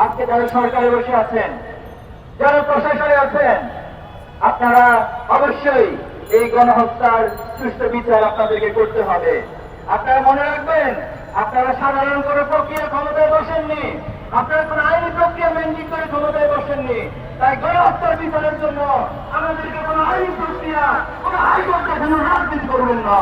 আজকে যারা সরকারে বসে আছেন, যারা প্রশাসনে আছেন, আপনারা অবশ্যই এই গণহত্যার সুষ্ঠু বিচার আপনাদেরকে করতে হবে। আপনারা মনে রাখবেন, আপনারা সাধারণ কোন প্রক্রিয়া ক্ষমতায় বসেননি। আপনারা কোন আইনি প্রক্রিয়া মেনটেন করে ক্ষমতায় বসেননি। তাই গণহত্যার বিচারের জন্য আমাদেরকে কোন আইনি প্রক্রিয়া, কোন হাইকোর্ট এখানে রাজনীতি করবেন না।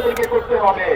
আপনাদেরকে করতে হবে।